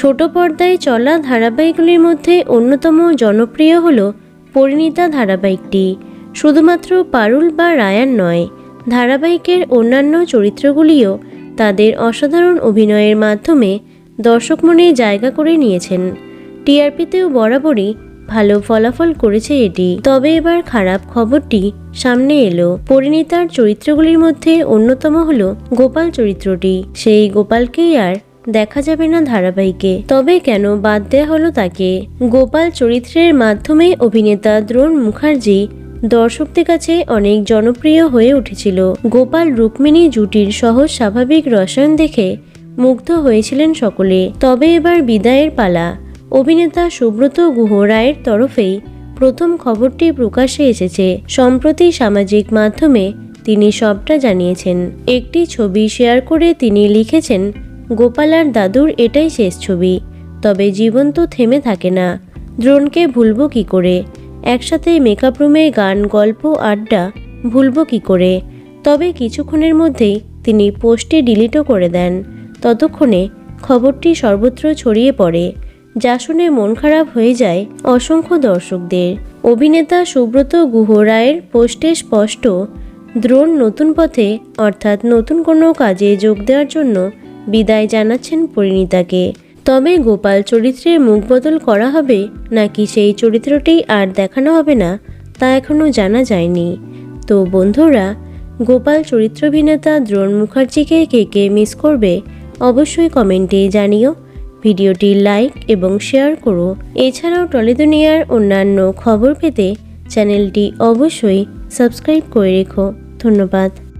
ছোট পর্দায় চলা ধারাবাহিকগুলির মধ্যে অন্যতম জনপ্রিয় হল পরিণীতা ধারাবাহিকটি। শুধুমাত্র পারুল বা রায়ান নয়, ধারাবাহিকের অন্যান্য চরিত্রগুলিও তাদের অসাধারণ অভিনয়ের মাধ্যমে দর্শক মনে জায়গা করে নিয়েছেন। টিআরপিতেও বরাবরই ভালো ফলাফল করেছে এটি। তবে এবার খারাপ খবরটি সামনে এলো। পরিণীতার চরিত্রগুলির মধ্যে অন্যতম হলো গোপাল চরিত্রটি। সেই গোপালকেই আর দেখা যাবে না ধারাবাহিকে। তবে কেন বাদ দেওয়া হলো তাকে। গোপাল চরিত্রের মাধ্যমে অভিনেতা দ্রোণ মুখার্জি দর্শকদের কাছে অনেক জনপ্রিয় হয়ে উঠেছিল। গোপাল রুক্মিণী জুটির সহজ স্বাভাবিক রসায়ন দেখে মুগ্ধ হয়েছিলেন সকলে। তবে এবার বিদায়ের পালা। অভিনেতা সুব্রত গুহ রায়ের তরফেই প্রথম খবরটি প্রকাশে এসেছে। সম্প্রতি সামাজিক মাধ্যমে তিনি সবটা জানিয়েছেন। একটি ছবি শেয়ার করে তিনি লিখেছেন গোপাল আর দাদুর এটাই শেষ ছবি। তবে জীবন তো থেমে থাকে না। দ্রোণকে ভুলবো কি করে? একসাথে মেকআপ রুমে গান, গল্প, আড্ডা, ভুলবো কি করে? তবে কিছুক্ষণের মধ্যেই তিনি পোস্টে ডিলিটও করে দেন। ততক্ষণে খবরটি সর্বত্র ছড়িয়ে পড়ে। যা শুনে মন খারাপ হয়ে যায় অসংখ্য দর্শকদের। অভিনেতা সুব্রত গুহ রায়ের পোস্টে স্পষ্ট, দ্রোণ নতুন পথে, অর্থাৎ নতুন কোনো কাজে যোগ দেওয়ার জন্য বিদায় জানাচ্ছেন পরিণীতাকে। তবে গোপাল চরিত্রে মুখ বদল করা হবে নাকি সেই চরিত্রটি আর দেখানো হবে না, তা এখনও জানা যায়নি। তো বন্ধুরা, গোপাল চরিত্রাভিনেতা দ্রোণ মুখার্জিকে কে কে মিস করবে অবশ্যই কমেন্টে জানিও। ভিডিওটি লাইক এবং শেয়ার করো। এছাড়াও টলিদুনিয়ার অন্যান্য খবর পেতে চ্যানেলটি অবশ্যই সাবস্ক্রাইব করে রেখো। ধন্যবাদ।